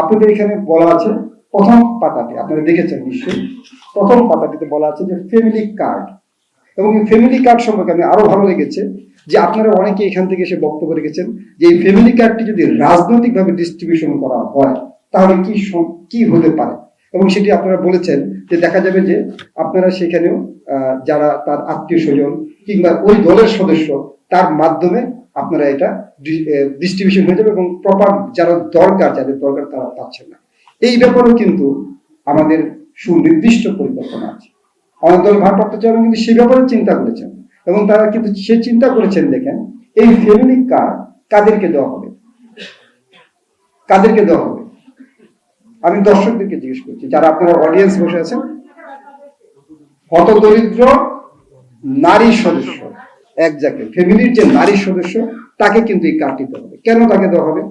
আপনাদের এখানে বলা আছে প্রথম পাতাতে আপনারা দেখেছেন নিশ্চয়ই, প্রথম পাতাটিতে বলা আছে যে ফ্যামিলি কার্ড এবং ফ্যামিলি কার্ড সম্পর্কে আমি আরও ভালো লেগেছে যে আপনারা অনেকে এখান থেকে এসে বক্তব্য রেখেছেন যে এই ফ্যামিলি কার্ডটি যদি রাজনৈতিকভাবে ডিস্ট্রিবিউশন করা হয়, তাহলে কি কি হতে পারে? এবং সেটি আপনারা বলেছেন যে দেখা যাবে যে আপনারা সেখানেও যারা তার আত্মীয় স্বজন কিংবা ওই দলের সদস্য তার মাধ্যমে আপনারা এটা ডিস্ট্রিবিউশন হয়ে যাবে এবং প্রপার যারা দরকার, যাদের দরকার তারা পাচ্ছে না। এই ব্যাপারেও কিন্তু আমাদের সুনির্দিষ্ট পরিকল্পনা আছে। আমাদের দল ভারপ্রাপ্ত চেয়ারম্যান কিন্তু সে ব্যাপারে চিন্তা করেছেন এবং তারা কিন্তু সে চিন্তা করেছেন, দেখেন, এই ফ্যামিলি কার্ড কাদেরকে দেওয়া হবে? কাদেরকে দেওয়া হবে? আমি দর্শকদেরকে জিজ্ঞেস করছি, যারা আপনারা অডিয়েন্স বসে আছেন, হতদরিদ্র নারী সদস্য এক জায়গায় ফ্যামিলির যে নারী সদস্য, তাকে কিন্তু এই কার্ডটি দেওয়া হবে। কেন তাকে দেওয়া হবে?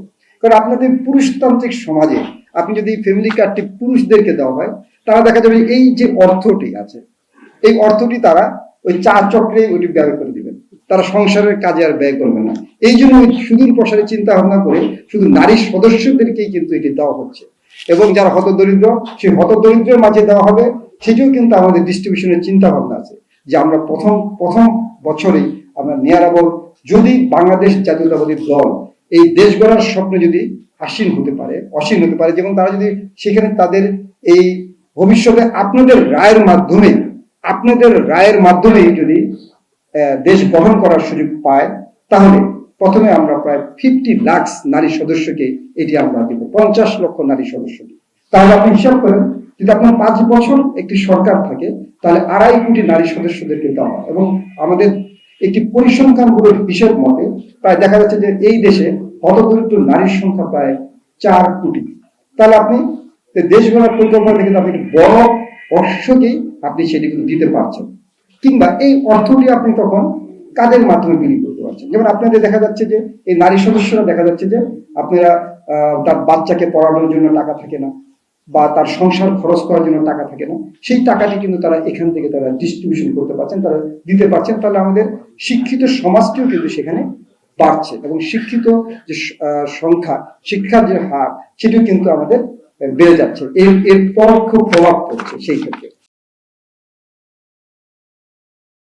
কারণ আপনাদের পুরুষতান্ত্রিক সমাজে আপনি যদি ফ্যামিলি কার্ডটি পুরুষদেরকে দেওয়া হয় তারা দেখা যাবে এই যে অর্থটি আছে, এই অর্থটি তারা ওই চা চক্রে ওইটি ব্যয় করে দিবেন। তারা সংসারের কাজে আর ব্যয় করবে না। এই জন্য ওই সুদূর প্রসারে চিন্তা ভাবনা করে শুধু নারী সদস্যদেরকেই কিন্তু এটি দেওয়া হচ্ছে। এবং যারা হতদরিদ্র, সেই হতদরিদ্রের মাঝে দেওয়া হবে, সেটিও কিন্তু আমাদের ডিস্ট্রিবিউশনের চিন্তা ভাবনা আছে। যে আমরা প্রথম প্রথম বছরেই আমরা নিয়ারাবল যদি বাংলাদেশ জাতীয়তাবাদী দল এই দেশ গড়ার স্বপ্ন যদি আসীন হতে পারে অসীন হতে পারে, যেমন তারা যদি সেখানে তাদের এই ভবিষ্যতে আপনাদের রায়ের মাধ্যমে, আপনাদের রায়ের মাধ্যমে যদি দেশ বহন করার সুযোগ পায়, তাহলে প্রথমে আমরা প্রায় ফিফটি লাখ নারী সদস্যকে এটি আমরা দিব, পঞ্চাশ লক্ষ নারী সদস্যকে। তাহলে আপনি হিসাব করেন যদি আপনার পাঁচ বছর একটি সরকার থাকে, তাহলে আড়াই কোটি নারী সদস্যদেরকে দেওয়া এবং আমাদের একটি পরিসংখ্যানগুলোর হিসেব মতে, প্রায় দেখা যাচ্ছে যে এই দেশে হতদরিদ্র নারীর সংখ্যা প্রায় চার কোটি। তাহলে আপনি দেশ গড়ার পরিকল্পনা থেকে আপনি বড় অংশকেই আপনি সেটি কিন্তু দিতে পারছেন। কিংবা এই অর্থটি আপনি তখন কাদের মাধ্যমে বিলি করতে পারছেন। যেমন আপনাদের দেখা যাচ্ছে যে এই নারী সদস্যরা দেখা যাচ্ছে যে আপনারা তার বাচ্চাকে পড়ানোর জন্য টাকা থাকে না। বা তার সংসার খরচ করার জন্য টাকা থাকে না, সেই টাকাটি কিন্তু তারা এখান থেকে তারা ডিস্ট্রিবিউশন করতে পারছেন, তারা দিতে পারছেন, তাহলে আমাদের শিক্ষিত সমাজটিও কিন্তু সেখানে বাড়ছে এবং শিক্ষিত যে সংখ্যা, শিক্ষার যে হার, সেটিও কিন্তু আমাদের বেড়ে যাচ্ছে। এর এর পরোক্ষ প্রভাব পড়ছে সেই ক্ষেত্রে।